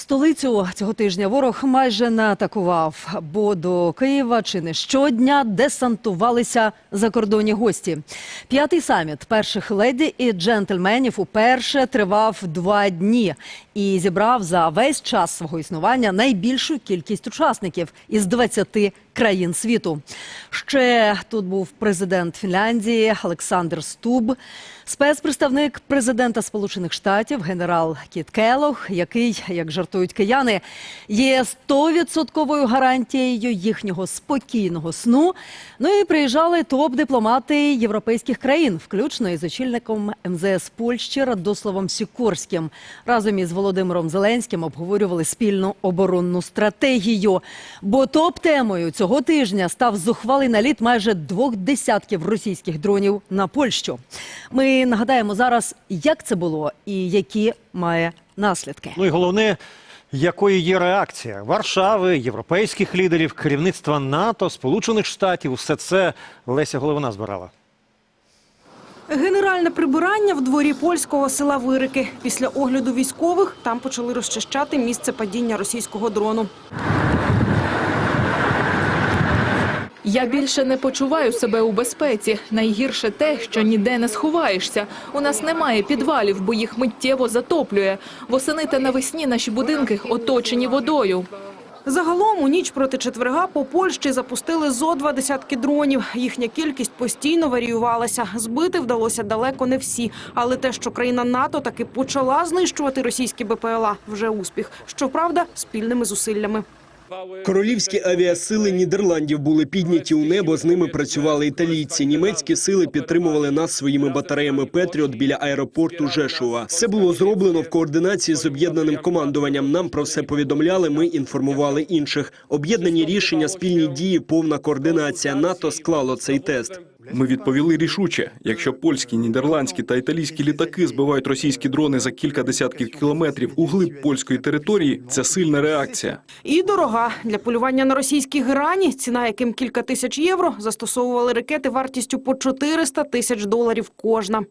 Столицю цього тижня ворог майже не атакував, бо до Києва чи не щодня десантувалися закордонні гості. П'ятий саміт перших леді і джентльменів уперше тривав два дні і зібрав за весь час свого існування найбільшу кількість учасників із 20 країн світу. Ще тут був президент Фінляндії Олександр Стуб, спецпредставник президента Сполучених Штатів генерал Кіт Келох, який, як жартують кияни, є стовідсотковою гарантією їхнього спокійного сну. Ну і приїжджали топ-дипломати європейських країн, включно із очільником МЗС Польщі Радославом Сікорським. Разом із Володимиром Зеленським обговорювали спільну оборонну стратегію. Бо топ-темою цього тижня став зухвалий наліт майже двох десятків російських дронів на Польщу. Ми нагадаємо зараз, як це було і які має наслідки. Ну і головне, якою є реакція Варшави, європейських лідерів, керівництва НАТО, Сполучених Штатів. Все це Леся Головина збирала. Генеральне прибирання в дворі польського села Вирики. Після огляду військових там почали розчищати місце падіння російського дрону. Я більше не почуваю себе у безпеці. Найгірше те, що ніде не сховаєшся. У нас немає підвалів, бо їх миттєво затоплює. Восени та навесні наші будинки оточені водою. Загалом у ніч проти четверга по Польщі запустили зо два десятки дронів. Їхня кількість постійно варіювалася. Збити вдалося далеко не всі. Але те, що країна НАТО таки почала знищувати російські БПЛА, вже успіх. Щоправда, спільними зусиллями. Королівські авіасили Нідерландів були підняті у небо. З ними працювали італійці. Німецькі сили підтримували нас своїми батареями Петріот біля аеропорту Жешува. Все було зроблено в координації з об'єднаним командуванням. Нам про все повідомляли. Ми інформували інших. Об'єднані рішення, спільні дії, повна координація. НАТО склало цей тест. Ми відповіли рішуче. Якщо польські, нідерландські та італійські літаки збивають російські дрони за кілька десятків кілометрів у глиб польської території, це сильна реакція. І дорога. Для полювання на російські герані, ціна яким кілька тисяч євро, застосовували ракети вартістю по 400 тисяч доларів кожна.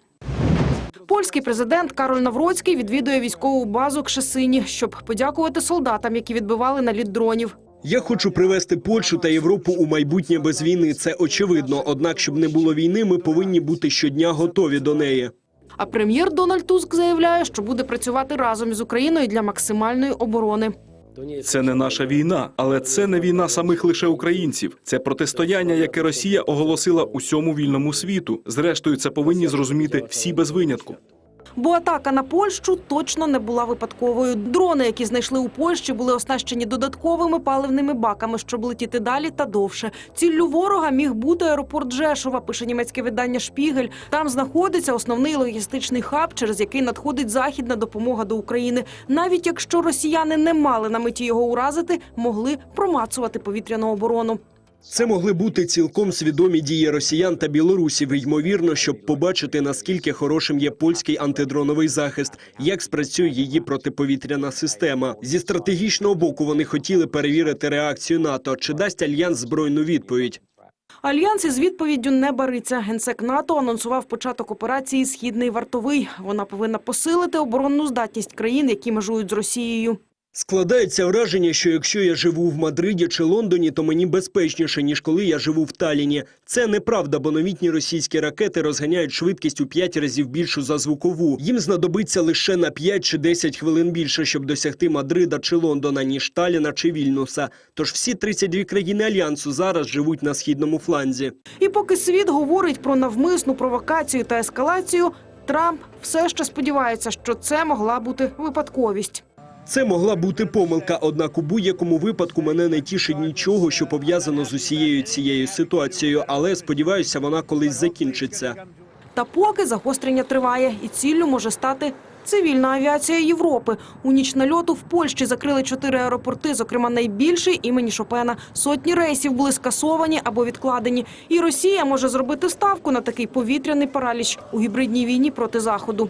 Польський президент Кароль Навроцький відвідує військову базу Кшесині, щоб подякувати солдатам, які відбивали наліт дронів. Я хочу привести Польщу та Європу у майбутнє без війни. Це очевидно. Однак, щоб не було війни, ми повинні бути щодня готові до неї. А прем'єр Дональд Туск заявляє, що буде працювати разом із Україною для максимальної оборони. Це не наша війна, але це не війна самих лише українців. Це протистояння, яке Росія оголосила усьому вільному світу. Зрештою, це повинні зрозуміти всі без винятку. Бо атака на Польщу точно не була випадковою. Дрони, які знайшли у Польщі, були оснащені додатковими паливними баками, щоб летіти далі та довше. Ціллю ворога міг бути аеропорт Жешова, пише німецьке видання Шпігель. Там знаходиться основний логістичний хаб, через який надходить західна допомога до України. Навіть якщо росіяни не мали на меті його уразити, могли промацувати повітряну оборону. Це могли бути цілком свідомі дії росіян та білорусів. Ймовірно, щоб побачити наскільки хорошим є польський антидроновий захист, як спрацює її протиповітряна система. Зі стратегічного боку вони хотіли перевірити реакцію НАТО, чи дасть альянс збройну відповідь. Альянс із відповіддю не бариться. Генсек НАТО анонсував початок операції Східний вартовий. Вона повинна посилити оборонну здатність країн, які межують з Росією. Складається враження, що якщо я живу в Мадриді чи Лондоні, то мені безпечніше ніж коли я живу в Таліні. Це неправда, бо новітні російські ракети розганяють швидкість у 5 разів більшу за звукову. Їм знадобиться лише на 5 чи 10 хвилин більше, щоб досягти Мадрида чи Лондона, ніж Таліна чи Вільнюса. Тож всі 32 країни альянсу зараз живуть на східному фланзі. І поки світ говорить про навмисну провокацію та ескалацію, Трамп все ще сподівається, що це могла бути випадковість. Це могла бути помилка, однак у будь-якому випадку мене не тішить нічого, що пов'язано з усією цією ситуацією, але сподіваюся, вона колись закінчиться. Та поки загострення триває, і ціллю може стати цивільна авіація Європи. У ніч нальоту в Польщі закрили чотири аеропорти, зокрема найбільший імені Шопена. Сотні рейсів були скасовані або відкладені. І Росія може зробити ставку на такий повітряний параліч у гібридній війні проти заходу.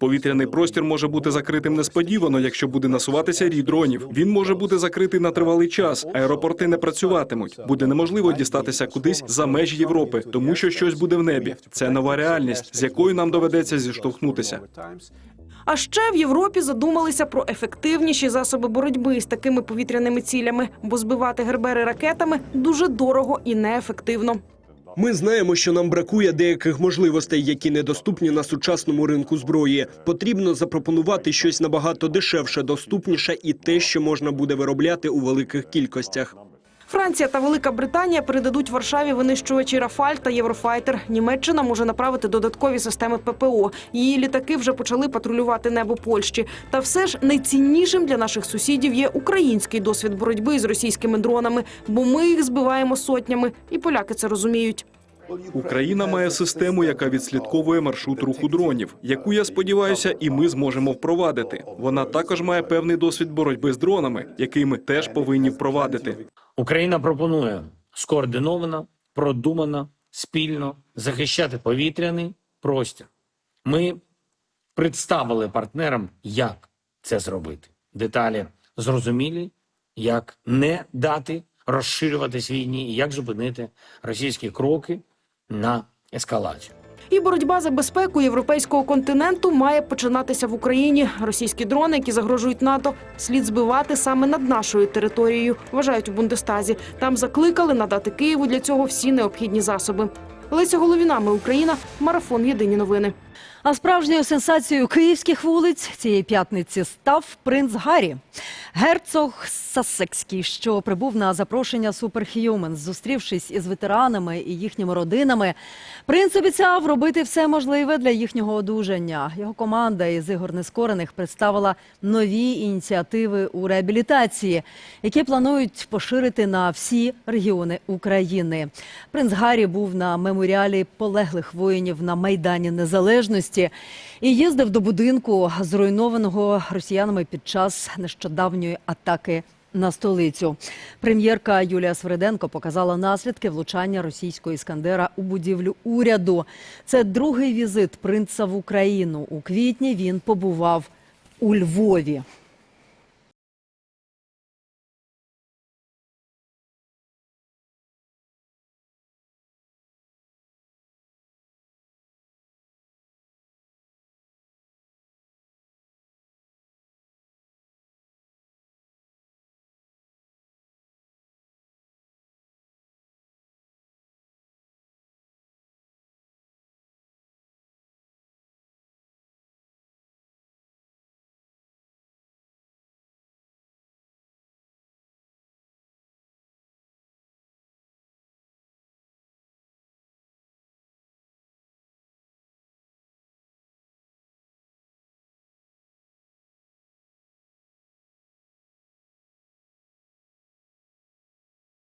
Повітряний простір може бути закритим несподівано, якщо буде насуватися рій дронів. Він може бути закритий на тривалий час. Аеропорти не працюватимуть. Буде неможливо дістатися кудись за межі Європи, тому що щось буде в небі. Це нова реальність, з якою нам доведеться зіштовхнутися. А ще в Європі задумалися про ефективніші засоби боротьби з такими повітряними цілями, бо збивати гербери ракетами дуже дорого і неефективно. Ми знаємо, що нам бракує деяких можливостей, які недоступні на сучасному ринку зброї. Потрібно запропонувати щось набагато дешевше, доступніше і те, що можна буде виробляти у великих кількостях. Франція та Велика Британія передадуть Варшаві винищувачі Рафаль та Єврофайтер. Німеччина може направити додаткові системи ППО. Її літаки вже почали патрулювати небо Польщі. Та все ж найціннішим для наших сусідів є український досвід боротьби з російськими дронами, бо ми їх збиваємо сотнями, і поляки це розуміють. Україна має систему, яка відслідковує маршрут руху дронів, яку я сподіваюся, і ми зможемо впровадити. Вона також має певний досвід боротьби з дронами, який ми теж повинні впровадити. Україна пропонує скоординовано, продумано, спільно захищати повітряний простір. Ми представили партнерам, як це зробити. Деталі зрозумілі, як не дати розширюватись війні як зупинити російські кроки на ескалацію. І боротьба за безпеку європейського континенту має починатися в Україні. Російські дрони, які загрожують НАТО, слід збивати саме над нашою територією. Вважають у Бундестазі. Там закликали надати Києву для цього всі необхідні засоби. Леся Головіна, ми Україна, марафон. Єдині новини. А справжньою сенсацією київських вулиць цієї п'ятниці став принц Гаррі. Герцог Сассекський, що прибув на запрошення Superhumans, зустрівшись із ветеранами і їхніми родинами, принц обіцяв робити все можливе для їхнього одужання. Його команда із ігор нескорених представила нові ініціативи у реабілітації, які планують поширити на всі регіони України. Принц Гаррі був на меморіалі полеглих воїнів на майдані Незалежності і їздив до будинку, зруйнованого росіянами під час нещодавньої атаки. На столицю прем'єрка Юлія Свириденко показала наслідки влучання російського іскандера у будівлю уряду. Це другий візит принца в Україну. У квітні він побував у Львові.